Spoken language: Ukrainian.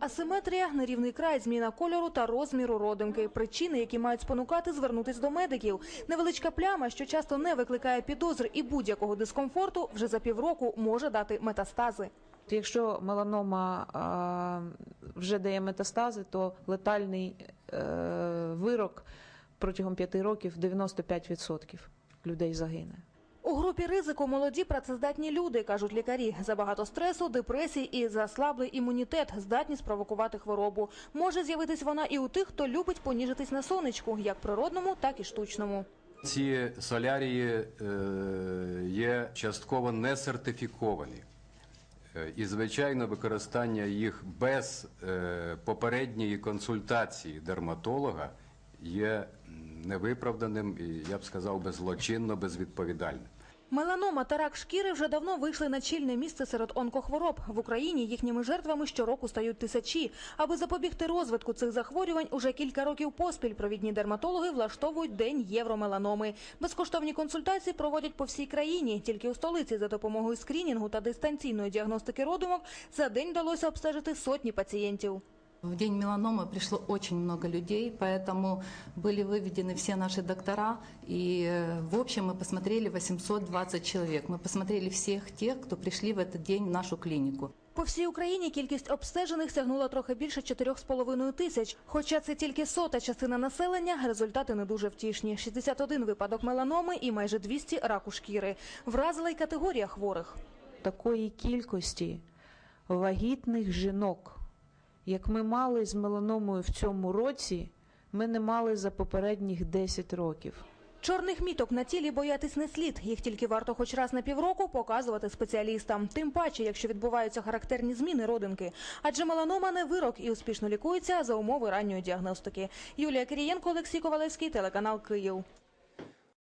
Асиметрія, нерівний край, зміна кольору та розміру родимки. Причини, які мають спонукати звернутись до медиків. Невеличка пляма, що часто не викликає підозр і будь-якого дискомфорту, вже за півроку може дати метастази. Якщо меланома вже дає метастази, то летальний е, вирок протягом 5 років 95% людей загине. У групі ризику молоді працездатні люди, кажуть лікарі. Забагато стресу, депресій і заслаблий імунітет, здатність провокувати хворобу. Може з'явитись вона і у тих, хто любить поніжитись на сонечку, як природному, так і штучному. Ці солярії е, є частково не сертифіковані. Е, І, звичайно, використання їх без е, попередньої консультації дерматолога є невиправданим і, я б сказав, би, злочинно безвідповідальним. Меланома та рак шкіри вже давно вийшли на чільне місце серед онкохвороб. В Україні їхніми жертвами щороку стають тисячі. Аби запобігти розвитку цих захворювань, уже кілька років поспіль провідні дерматологи влаштовують день євромеланоми. Безкоштовні консультації проводять по всій країні. Тільки у столиці за допомогою скрінінгу та дистанційної діагностики родимок за день вдалося обстежити сотні пацієнтів. В день меланомы пришло очень много людей, поэтому были выведены все наши доктора. И э, в общем мы посмотрели 820 человек. Мы посмотрели всех тех, кто пришли в этот день в нашу клинику. По всій Україні кількість обстежених сягнула трохи більше 4,5 тисяч. Хоча це тільки сота частина населення, результати не дуже втішні. 61 випадок меланоми і майже 200 раку шкіри. Вразила й категорія хворих. Такої кількості вагітних жінок, як ми мали з меланомою в цьому році, ми не мали за попередніх 10 років. Чорних міток на тілі боятись не слід. Їх тільки варто хоч раз на півроку показувати спеціалістам. Тим паче, якщо відбуваються характерні зміни родинки. Адже меланома не вирок і успішно лікується за умови ранньої діагностики. Юлія Кирієнко, Олексій Ковалевський, телеканал Київ.